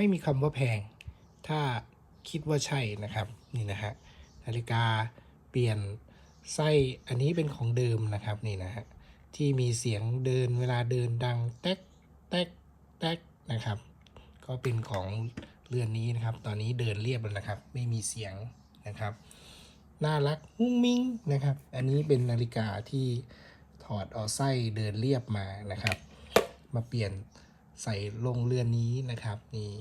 ไม่มีคำว่าแพง ถ้าคิดว่าใช่นะครับนี่นะฮะนาฬิกาเปลี่ยนไส้อันนี้เป็นของเดิมนะครับนี่นะฮะที่มีเสียงเดินเวลาเดินดังแต๊กแต๊กแต๊กนะครับ ก็เป็นของเรือนนี้นะครับ ตอนนี้เดินเรียบแล้วนะครับ ไม่มีเสียงนะครับน่ารักมุ้งมิ้งนะครับ อันนี้เป็นนาฬิกาที่ถอดเอาไส้เดินเรียบมานะครับ มาเปลี่ยน ใส่ลงเรือนนี้นะครับนี่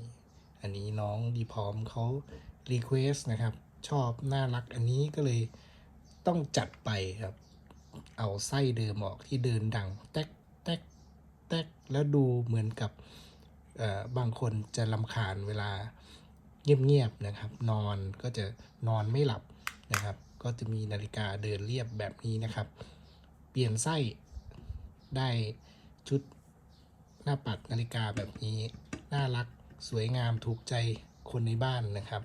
อันนี้น้องดีพร้อมเขารีเควสนะครับ ชอบน่ารักอันนี้ก็เลยต้องจัดไปครับ เอาไส้เดิมออกที่เดินดังแต๊กแต๊กแต๊กแล้วดูเหมือนกับเอ่อบางคนจะลำคาญเวลาเงียบๆนะครับ นอนก็จะนอนไม่หลับนะครับ ก็จะมีนาฬิกาเดินเรียบแบบนี้นะครับ เปลี่ยนไส้ได้ชุด หน้าปัดนาฬิกาแบบนี้ น่ารักสวยงามถูกใจคนในบ้านนะครับ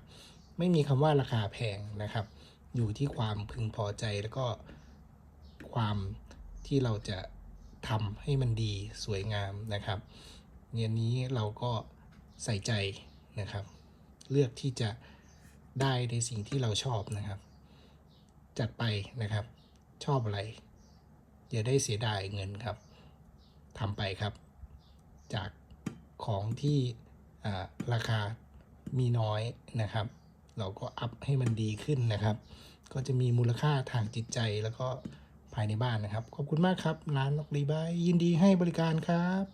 ไม่มีคำว่าราคาแพงนะครับ อยู่ที่ความพึงพอใจแล้วก็ความที่เราจะทำให้มันดีสวยงามนะครับเนี่ยนี้เราก็ใส่ใจนะครับ เลือกที่จะได้ในสิ่งที่เราชอบนะครับ จัดไปนะครับ ชอบอะไร อย่าได้เสียดายเงินครับทำไปครับ จากของที่ราคามีน้อยนะครับ เราก็อัพให้มันดีขึ้นนะครับ ก็จะมีมูลค่าทางจิตใจแล้วก็ภายในบ้านนะครับ ขอบคุณมากครับ ร้านนกรีบายยินดีให้บริการครับ